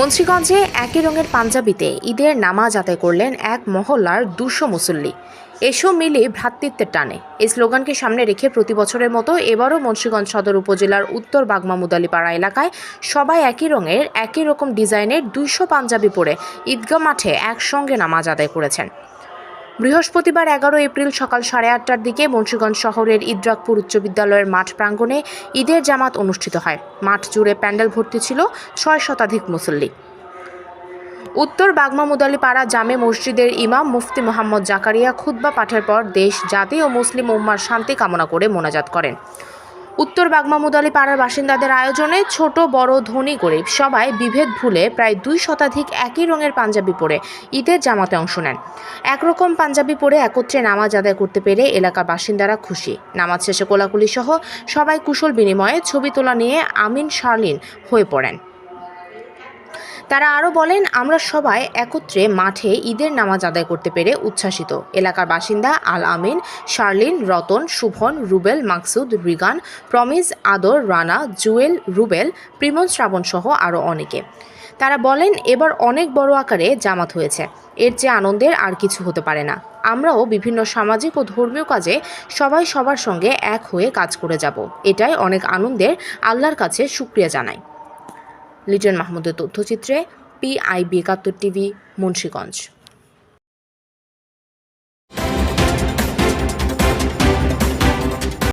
মুন্সীগঞ্জে একই রঙের পাঞ্জাবিতে ঈদের নামাজ আদায় করলেন এক মহল্লার দুশো মুসল্লি। এসো মিলে ভ্রাতৃত্বের টানে। এই স্লোগানকে সামনে রেখে প্রতি বছরের মতো এবারও মুন্সীগঞ্জ সদর উপজেলার উত্তর বাগমা মুদালিপাড়া এলাকায় সবাই একই রঙের, একই রকম ডিজাইনের দুইশো পাঞ্জাবি পরে ঈদগাহ মাঠে একসঙ্গে নামাজ আদায় করেছেন। বৃহস্পতিবার এগারো এপ্রিল সকাল সাড়ে আটটার দিকে মুন্সীগঞ্জ শহরের ইদ্রাকপুর উচ্চ বিদ্যালয়ের মাঠ প্রাঙ্গণে ঈদের জামাত অনুষ্ঠিত হয়। মাঠ জুড়ে প্যান্ডেল ভর্তি ছিল ছয় শতাধিক মুসল্লি। উত্তর বাগমা মুদালিপাড়া জামে মসজিদের ইমাম মুফতি মোহাম্মদ জাকারিয়া খুদ্া পাঠের পর দেশ জাতি ও মুসলিম উম্মার শান্তি কামনা করে মোনাজাত করেন। উত্তর বাগমামুদালি পাড়ার বাসিন্দাদের আয়োজনে ছোট, বড়, ধনী, গরিব সবাই বিভেদ ভুলে প্রায় দুই শতাধিক একই রঙের পাঞ্জাবি পরে ঈদের জামাতে অংশ নেন। একরকম পাঞ্জাবি পরে একত্রে নামাজ আদায় করতে পেরে এলাকার বাসিন্দারা খুশি। নামাজ শেষে কোলাকুলি সহ সবাই কুশল বিনিময়ে ছবি তোলা নিয়ে আমিন শার্লিন হয়ে পড়েন। তারা আরও বলেন, আমরা সবাই একত্রে মাঠে ঈদের নামাজ আদায় করতে পেরে উচ্ছ্বাসিত। এলাকার বাসিন্দা আল আমিন, শার্লিন, রতন, শুভন, রুবেল, মাকসুদ, রিগান, প্রমিজ, আদর, রানা, জুয়েল, রুবেল, প্রিমন, শ্রাবণ সহ আরও অনেকে। তারা বলেন, এবার অনেক বড় আকারে জামাত হয়েছে। এর চেয়ে আনন্দের আর কিছু হতে পারে না। আমরাও বিভিন্ন সামাজিক ও ধর্মীয় কাজে সবাই সবার সঙ্গে এক হয়ে কাজ করে যাব। এটাই অনেক আনন্দের, আল্লাহর কাছে সুক্রিয়া জানাই। লিটন মাহমুদের তথ্যচিত্রে পিআইবি একাত্তর টিভি মুন্সীগঞ্জ।